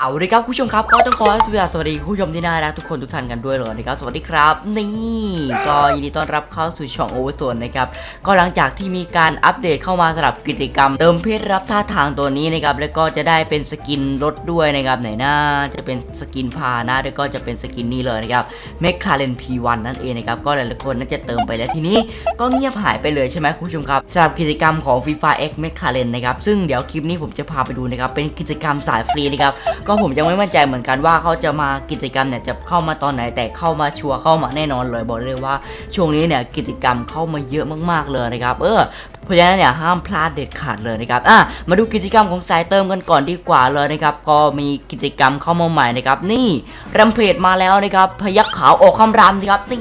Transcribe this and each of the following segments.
เอาเลยครับคุณผู้ชมครับก็ต้องขอสวัสดีคุณผู้ชมที่น่ารักทุกคนทุกท่านกันด้วยเลยนะครับสวัสดีครับ นี่ก็ยินดีต้อนรับเข้าสู่ช่องโอเวอร์โซนนะครับก็หลังจากที่มีการอัปเดตเข้ามาสำหรับกิจกรรม เติมเพชรรับท่าทางตัวนี้นะครับแล้วก็จะได้เป็นสกินรถด้วยนะครับไหนหน้าจะเป็นสกินพาหน้าแล้วก็จะเป็นสกินนี้เลยนะครับเมคคาเรน P1 นั่นเองนะครับก็หลายๆคนน่าจะเติมไปแล้วทีนี้ ก็เงียบหายไปเลยใช่ไหมคุณผู้ชมครับสำหรับกิจกรรมของ FIFA X m e c a r e n นะครับซึ่งเดี๋ยวคลิปนี้ผมจะพาไปดูนะครับเป็นกิจกรรมสายฟรีนะครับก็ผมยังไม่มั่นใจเหมือนกันว่าเขาจะมากิจกรรมเนี่ยจะเข้ามาตอนไหนแต่เข้ามาชัวร์เข้ามาแน่นอนเลยบอกเลยว่าช่วงนี้เนี่ยกิจกรรมเข้ามาเยอะมากๆเลยนะครับ เออเพราะฉะนั้นเนี่ยห้ามพลาดเด็ดขาดเลยนะครับอะมาดูกิจกรรมของสายเติมกันก่อนดีกว่าเลยนะครับ ก็มีกิจกรรมเข้ามาใหม่นะครับ นี่รัมเพจมาแล้วนะครับ พยักขาวออกคำรามนะครับนี่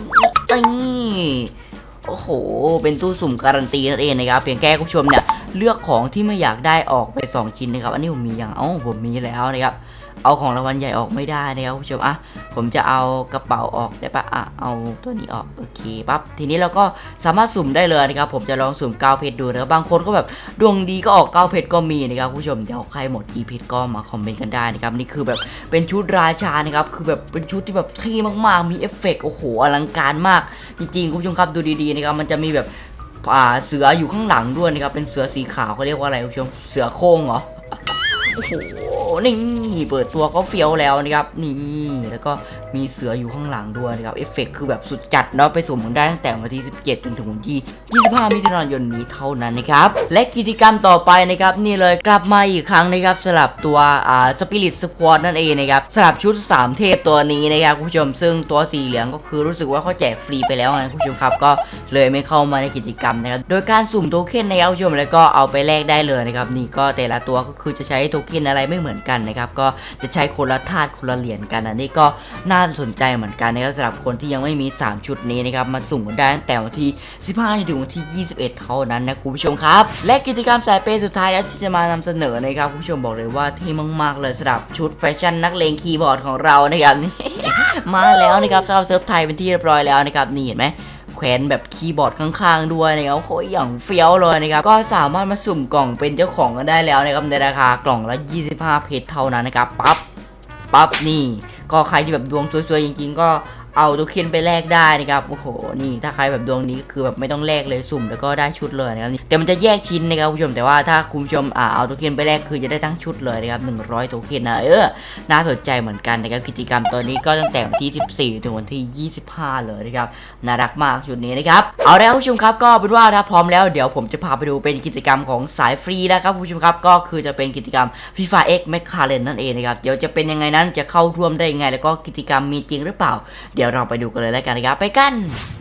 นี่โอ้โห เป็นตู้สุ่มการันตีนั่นเองนะครับ เพียงแค่คุณผู้ชมเนี่ย เลือกของที่ไม่อยากได้ออกไป 2 ชิ้นนะครับ อันนี้ผมมีอย่างเอ้าผมมีแล้วนะครับ เอาของรางวัลใหญ่ออกไม่ได้นะครับคุณผู้ชมอะผมจะเอากระเป๋าออกได้ปะอะเอาตัวนี้ออกโอเคปั๊บทีนี้เราก็สามารถสุ่มได้เลยนะครับ ผมจะลองสุ่ม9เพชรดูนะครับบางคนก็แบบดวงดีก็ออก9เพชรก็มีนะครับคุณผู้ชมเดี๋ยวใครหมดกี่เพชรก็มาคอมเมนต์กันได้นะครับนี่คือแบบเป็นชุดราชานะครับคือแบบเป็นชุดที่แบบเท่มากๆมีเอฟเฟกต์โอ้โหอลังการมากจริงๆคุณผู้ชมครับดูดีๆนะครับมันจะมีแบบ อ่าเสืออยู่ข้างหลังด้วยนะครับ เป็นเสือสีขาวเขาเรียกว่าอะไรคุณผู้ชม เสือโคร่งเหรอ โอ้โห นี่เปิดตัวก็เฟี้ยวแล้วนะครับ นี่แล้วก็มีเสืออยู่ข้างหลังด้วยนะครับ เอฟเฟกต์คือแบบสุดจัดเนาะ ไปสุ่มกันได้ตั้งแต่วันที่ 17 จนถึงวันที่ 25 มิถุนายนนี้เท่านั้นนะครับ และกิจกรรมต่อไปนะครับ นี่เลยกลับมาอีกครั้งนะครับสลับตัวอ่าสปิริตสควอตนั่นเองนะครับสลับชุด 3 เทพตัวนี้นะครับคุณผู้ชม ซึ่งตัวสีเหลืองก็คือรู้สึกว่าเขาแจกฟรีไปแล้วนะคุณผู้ชมครับ ก็เลยไม่เข้ามาในกิจกรรมนะครับโดยการสุ่มโทเค็นนะครับผู้ชมแล้วก็เอาไปแลกได้เลยนะครับนี่ก็แต่ละตัวก็คือจะใช้โทเค็นอะไรไม่เหมือนกันนะครับก็จะใช้คนละธาตุคนละเหรียญกันอันนี้ก็น่าสนใจเหมือนกันนะครับสำหรับคนที่ยังไม่มี 3 ชุดนี้นะครับมาสุ่มกันได้ตั้งแต่วันที่ 15ถึงวันที่ 21 เท่านั้นนะคุณผู้ชมครับ และกิจกรรมสายเปย์สุดท้ายแล้วที่จะมานำเสนอนะครับคุณผู้ชมบอกเลยว่าเท่มากๆเลยสำหรับชุดแฟชั่นนักเลงคีย์บอร์ดของเรานะครับนี่มาแล้วนะครับสำหรับเซิร์ฟไทยเป็นที่เรียบร้อยแล้วนะครับนี่เห็นไหม แขวนแบบคีย์บอร์ดข้างๆด้วยนะครับโอ้ยอย่างเฟี้ยวเลยนะครับก็สามารถมาสุ่มกล่องเป็นเจ้าของกันได้แล้วนะครับในราคากล่องละ 25 เพชรเท่านั้นนะครับปั๊บปั๊บนี่ ก็ใครที่แบบดวงสวยๆจริงๆก็ เอาตัวเคนไปแลกได้นะครับโอ้โหนี่ถ้าใครแบบดวงนี้คือแบบไม่ต้องแลกเลยสุ่มแล้วก็ได้ชุดเลยนะครับแต่มันจะแยกชิ้นนะครับคุณผู้ชมแต่ว่าถ้าคุณผู้ชมอ่าเอาตัวเคนไปแลกคือจะได้ทั้งชุดเลยนะครับ100ตัวเคนนะเออน่าสนใจเหมือนกันนะครับกิจกรรมตัวนี้ก็ตั้งแต่วันที่ 14 ถึงวันที่ 25 เลยนะครับน่ารักมากชุดนี้นะครับเอาแล้วคุณผู้ชมครับก็เป็นว่าถ้าพร้อมแล้วเดี๋ยวผมจะพาไปดูเป็นกิจกรรมของสายฟรีนะครับคุณผู้ชมครับก็คือจะเป็นกิจกรรม FIFA X m e c a r e n นั่นเองนะครับเดี๋ยวจะเป็นยังไงนั้นจะเข้าร่วมได้ยังไง แล้วก็กิจกรรมมีจริงหรือเปล่าเดี๋ยวเราไปดูกันเลยแล้วกันนะครับไปกัน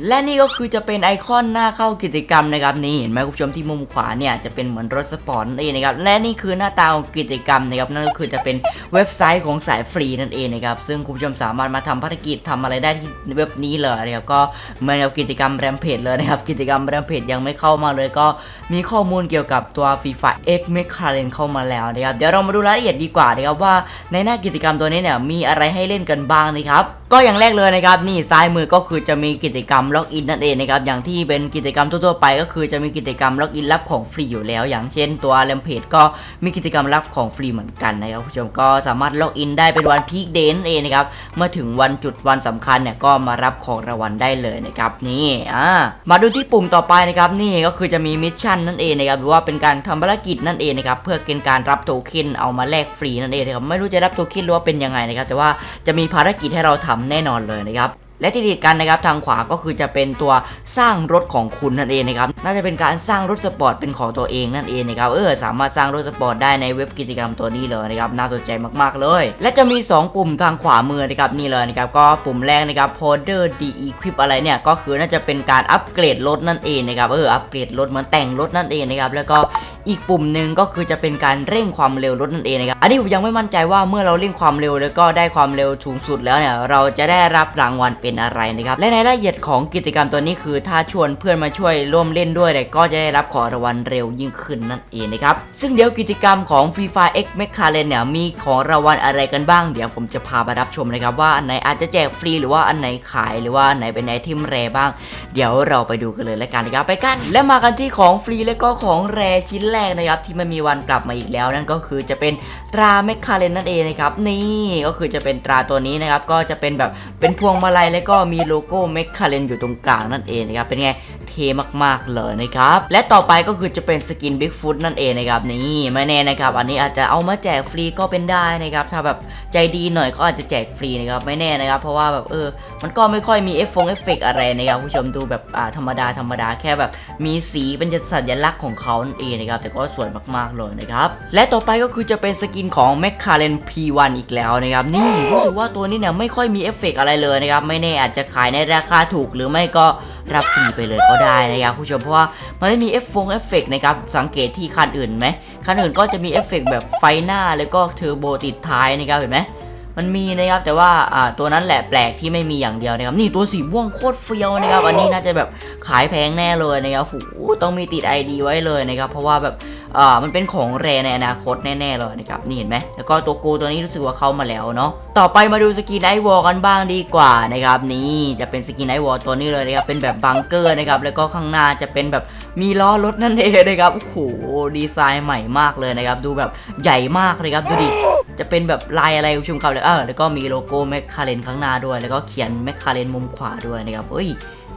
และนี่ก็คือจะเป็นไอคอนหน้าเข้ากิจกรรมนะครับนี่เห็นไหมคุณผู้ชมที่มุมขวาเนี่ยจะเป็นเหมือนรถสปอร์ตนั่นเองนะครับและนี่คือหน้าตาของกิจกรรมนะครับนั่นก็คือจะเป็นเว็บไซต์ของสายฟรีนั่นเองนะครับซึ่งคุณผู้ชมสามารถมาทำภารกิจทำอะไรได้ที่เว็บนี้เลยนะครับก็เหมือนกับกิจกรรมแรมเพจเลยนะครับกิจกรรมแรมเพจยังไม่เข้ามาเลยก็มีข้อมูลเกี่ยวกับตัว FIFA X m e c a r e n เข้ามาแล้วนะครับเดี๋ยวเรามาดูรายละเอียดดีกว่านะครับว่าในหน้ากิจกรรมตัวนี้เนี่ยมีอะไรให้เล่นกันบ้างนะครับก็อย่างแรกเลยนะครับนี่ซ้ายมือก็คือจะมีกิจกรรมล็อกอินนั่นเองนะครับอย่างที่เป็นกิจกรรมทั่วๆไปก็คือจะมีกิจกรรมล็อกอินรับของฟรีอยู่แล้ว อย่างเช่นตัวแรมเพจก็มีกิจกรรมรับของฟรีเหมือนกันนะครับผู้ชมก็สามารถล็อกอินได้เป็นวันพีคเดย์นั่นเองนะครับเมื่อถึงวันจุดวันสำคัญเนี่ยก็มารับของรางวัลได้เลยนะครับนี่อ่ามาดูที่ปุ่มต่อไปนะครับนี่ก็คือจะมีมิชชั่นนั่นเองนะครับหรือว่าเป็นการทำภารกิจนั่นเองนะครับเพื่อเป็นการรับโทเค็นเอามาแลกฟรีนั่นเองนะครับไม่รู้จะรับโทเค็นหรือว่าเป็นยังไงนะครับแต่ว่าจะมีภารกิจให้เราทำแน่นอนเลยนะครับ และที่ติดกันนะครับทางขวาก็คือจะเป็นตัวสร้างรถของคุณนั่นเองนะครับน่าจะเป็นการสร้างรถสปอร์ตเป็นของตัวเองนั่นเองนะครับเออสามารถสร้างรถสปอร์ตได้ในเว็บกิจกรรมตัวนี้เลยนะครับน่าสนใจมากๆเลย และจะมี 2 ปุ่มทางขวามือนะครับนี่เลยนะครับก็ปุ่มแรกนะครับ Porter de equip อะไรเนี่ยก็คือน่าจะเป็นการอัปเกรดรถนั่นเองนะครับเอออัปเกรดรถเหมือนแต่งรถนั่นเองนะครับแล้วก็ อีกปุ่มหนึ่งก็คือจะเป็นการเร่งความเร็วรถนั่นเองนะครับ อันนี้ผมยังไม่มั่นใจว่าเมื่อเราเร่งความเร็วแล้วก็ได้ความเร็วสูงสุดแล้วเนี่ยเราจะได้รับรางวัลเป็นอะไรนะครับ และในรายละเอียดของกิจกรรมตัวนี้คือถ้าชวนเพื่อนมาช่วยร่วมเล่นด้วยเนี่ยก็จะได้รับของรางวัลเร็วยิ่งขึ้นนั่นเองนะครับ ซึ่งเดี๋ยวกิจกรรมของ Free Fire X m e c a r e n เนี่ยมีของรางวัลอะไรกันบ้าง เดี๋ยวผมจะพาไปรับชมนะครับว่าอันไหนอาจจะแจกฟรีหรือว่าอันไหนขายหรือว่าอันไหนเป็นไอเทมแรบ้าง เดี๋ยวเราไปดูกันเลยแล้วกันนะครับไปกัน และมากันที่ของฟรีและก็ของแรชิ้นแรแรกนะครับที่มันมีวันกลับมาอีกแล้วนั่นก็คือจะเป็นตราแมคคาเรนนั่นเองนะครับนี่ก็คือจะเป็นตราตัวนี้นะครับก็จะเป็นแบบเป็นพวงมาลัยแล้วก็มีโลโก้แมคคาเรนอยู่ตรงกลางนั่นเองนะครับเป็นไง ท่มากๆเลยนะครับ และต่อไปก็คือจะเป็นสกิน Bigfoot นั่นเองนะครับนี่ไม่แน่นะครับ อันนี้อาจจะเอามาแจกฟรีก็เป็นได้นะครับ ถ้าแบบใจดีหน่อยก็อาจจะแจกฟรีนะครับไม่แน่นะครับ เพราะว่าแบบเออ มันก็ไม่ค่อยมีเอฟฟงเอฟเฟกอะไรนะครับผู้ชมดูแบบอ่าธรรมดาธรรมดาแค่แบบมีสีเป็นสัญลักษณ์ของเขานั่นเองนะครับแต่ก็สวยมากๆเลยนะครับและต่อไปก็คือจะเป็นสกินของ m c c a r e n P1 อีกแล้วนะครับนี่รู้สึกว่าตัวนี้เนี่ยไม่ค่อยมีเอฟเฟกอะไรเลยนะครับไม่แน่อาจจะขายในราคาถูกหรือไม่ก็ รับฟรีไปเลยก็ได้นะครับคุณผู้ชมเพราะว่ามันไม่มีเอฟฟงเอฟเฟกนะครับสังเกตที่คันอื่นไหมคันอื่นก็จะมีเอฟเฟกแบบไฟหน้าแล้วก็เทอร์โบติดท้ายนะครับเห็นไหมมันมีนะครับแต่ว่าอ่าตัวนั้นแหละแปลกที่ไม่มีอย่างเดียวนะครับนี่ตัวสีม่วงโคตรเฟี้ยวนะครับอันนี้น่าจะแบบขายแพงแน่เลยนะครับโหต้องมีติด ID ไว้เลยนะครับเพราะว่าแบบ อ่ามันเป็นของแรในอนาคตแน่ๆเลยนะครับนี่เห็นไหมแล้วก็ตัวกูตัวนี้รู้สึกว่าเข้ามาแล้วเนาะต่อไปมาดูสกินไอวอลกันบ้างดีกว่านะครับนี่จะเป็นสกินไอวอลตัวนี้เลยนะครับเป็นแบบบังเกอร์นะครับแล้วก็ข้างหน้าจะเป็นแบบมีล้อรถนั่นเองนะครับโอ้โหดีไซน์ใหม่มากเลยนะครับดูแบบใหญ่มากเลยครับดูดิจะเป็นแบบลายอะไรคุณผู้ชมครับแล้วเออแล้วก็มีโลโก้แมคคาเรนข้างหน้าด้วย แล้วก็เขียนแมคคาเรนมุมขวาด้วยนะครับเฮ้ย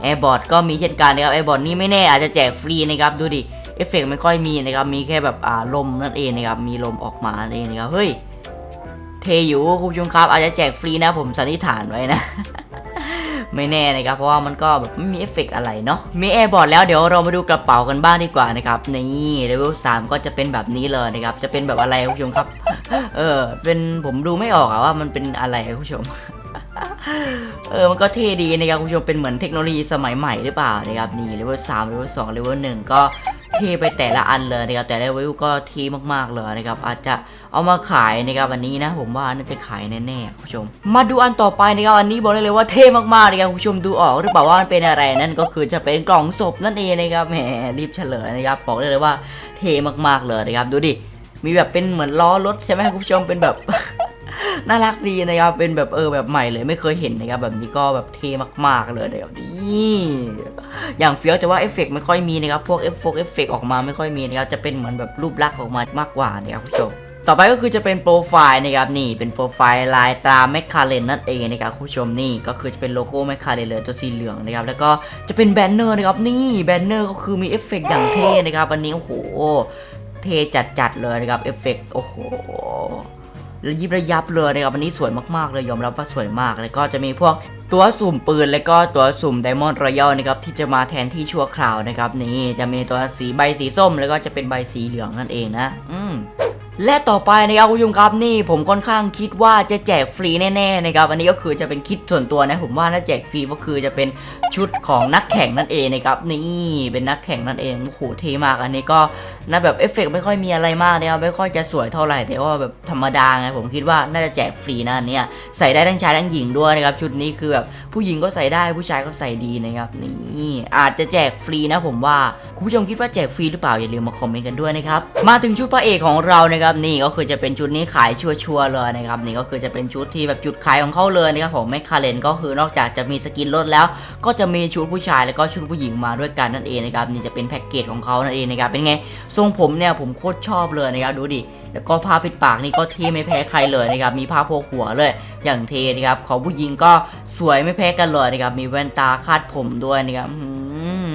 แอร์บอร์ดก็มีเช่นกันนะครับแอร์บอร์ดนี่ไม่แน่อาจจะแจกฟรีนะครับดูดิ เอฟเฟกต์ไม่ค่อยมีนะครับ มีแค่แบบอ่าลมนั่นเองนะครับ มีลมออกมานั่นเองนะครับ เฮ้ย เทอยู่คุณผู้ชมครับ อาจจะแจกฟรีนะผมสันนิษฐานไว้นะ ไม่แน่นะครับ เพราะว่ามันก็แบบไม่มีเอฟเฟกต์อะไรเนาะ มีแอร์บอร์ดแล้วเดี๋ยวเรามาดูกระเป๋ากันบ้างดีกว่านะครับ นี่เลเวล3ก็จะเป็นแบบนี้เลยนะครับ จะเป็นแบบอะไรคุณผู้ชมครับ เออ เป็นผมดูไม่ออกอะว่ามันเป็นอะไรคุณผู้ชมเออ มันก็เท่ดีนะครับคุณผู้ชม เป็นเหมือนเทคโนโลยีสมัยใหม่หรือเปล่านะครับ นี่เลเวล3เลเวล2เลเวล1ก็ เทไปแต่ละอันเลยนะครับแต่ละเลเวลก็เทมากๆเลยนะครับอาจจะเอามาขายนะครับวันนี้นะผมว่าน่าจะขายแน่ๆคุณผู้ชม มาดูอันต่อไปนะครับอันนี้บอกได้เลยว่าเท่มากๆนะครับคุณผู้ชมดูออกหรือเปล่าว่ามันเป็นอะไรนั่นก็คือจะเป็นกล่องศพนั่นเองนะครับแหมรีบเฉลยนะครับบอกได้เลยว่าเท่มากๆเลยนะครับดูดิมีแบบเป็นเหมือนล้อรถใช่ไหมคุณผู้ชมเป็นแบบ น่ารักดีนะครับเป็นแบบเออแบบใหม่เลยไม่เคยเห็นนะครับแบบนี้ก็แบบเท่มากๆเลยนะครับนี่อย่างเฟี้ยวแต่ว่าเอฟเฟกต์ไม่ค่อยมีนะครับพวกเอฟเฟกเอฟเฟกต์ออกมาไม่ค่อยมีนะครับจะเป็นเหมือนแบบรูปลักษณ์ออกมามากกว่านะครับคุณผู้ชมต่อไปก็คือจะเป็นโปรไฟล์นะครับนี่เป็นโปรไฟล์ลายตาแมคคาเรนนั่นเองนะครับคุณผู้ชมนี่ก็คือจะเป็นโลโก้แมคคาเรนเลยตัวสีเหลืองนะครับแล้วก็จะเป็นแบนเนอร์นะครับนี่แบนเนอร์ก็คือมีเอฟเฟกต์อย่างเท่นะครับอันนี้โอ้โหเท่จัดๆเลยนะครับเอฟเฟกต์โอ้โห แล้วยิบระยับเลยนะครับอันนี้สวยมากๆเลยยอมรับว่าสวยมาก แล้วก็จะมีพวกตัวสุ่มปืน แล้วก็ตัวสุ่มไดมอนด์รอยัลนะครับที่จะมาแทนที่ชั่วคราวนะครับนี่จะมีตัวสีใบสีส้ม แล้วก็จะเป็นใบสีเหลืองนั่นเองนะ อืมและต่อไปนะครับคุณผู้ชมครับนี่ผมค่อนข้างคิดว่าจะแจกฟรีแน่ๆนะครับอันนี้ก็คือจะเป็นคิดส่วนตัวนะผมว่าน่าแจกฟรีก็คือจะเป็นชุดของนักแข่งนั่นเองนะครับนี่เป็นนักแข่งนั่นเองโอ้โหเท่มากอันนี้ก็นะแบบเอฟเฟกต์ไม่ค่อยมีอะไรมากนะครับไม่ค่อยจะสวยเท่าไหร่แต่ว่าแบบธรรมดาไงผมคิดว่าน่าจะแจกฟรีนะอันเนี่ยใส่ได้ทั้งชายทั้งหญิงด้วยนะครับชุดนี้คือแบบผู้หญิงก็ใส่ได้ผู้ชายก็ใส่ดีนะครับนี่อาจจะแจกฟรีนะผมว่าคุณผู้ชมคิดว่าแจกฟรีหรือเปล่าอย่าลืมมาคอมเมนต์กันด้วยนะครับมาถึงชุดพระเอกของเรานะครับนี่ก็คือจะเป็นชุดนี้ขายชัวร์ๆเลยนะครับนี่ก็คือจะเป็นชุดที่แบบจุดขายของเขาเลยนะครับของแมคคาเรนก็คือนอกจากจะมีสกินรถแล้ว ก็จะมีชุดผู้ชายแล้วก็ชุดผู้หญิงมาด้วยกันนั่นเองนะครับนี่จะเป็นแพ็กเกจของเขานั่นเองนะครับเป็นไงทรงผมเนี่ยผมโคตรชอบเลยนะครับดูดิแล้วก็ผ้าปิดปากนี่ก็เท่ไม่แพ้ใครเลยนะครับมีผ้าโพกหัวเลย อย่างเทนะครับของผู้หญิงก็สวยไม่แพ้กันเลยนะครับมีแว่นตาคาดผมด้วยนะครับ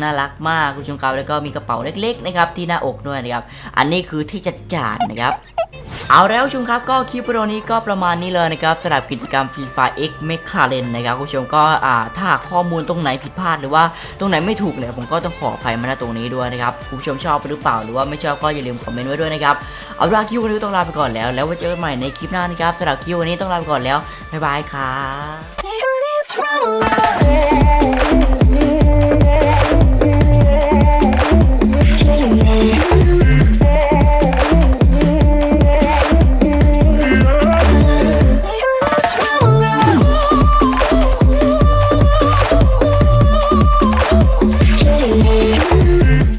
น่ารักมากคุณชมครับแล้วก็มีกระเป๋าเล็กๆนะครับที่หน้าอกด้วยนะครับอันนี้คือที่จัดจานนะครับ เอาแล้วคุณผู้ชมครับก็คลิปวิดีโอนี้ก็ประมาณนี้เลยนะครับสำหรับกิจกรรม Free Fire X m e c a r e n นะครับคุณผู้ชมก็อ่าถ้าข้อมูลตรงไหนผิดพลาดหรือว่าตรงไหนไม่ถูกเนี่ยผมก็ต้องขออภัยมาณตรงนี้ด้วยนะครับคุณผู้ชมชอบหรือเปล่าหรือว่าไม่ชอบก็อย่าลืมคอมเมนต์ไว้ด้วยนะครับเอาละคลิปวันนี้ต้องลาไปก่อนแล้ว แล้วไว้เจอกันใหม่ในคลิปหน้านะครับสำหรับคลิปวันนี้ต้องลาไปก่อนแล้วบ๊ายบายครับ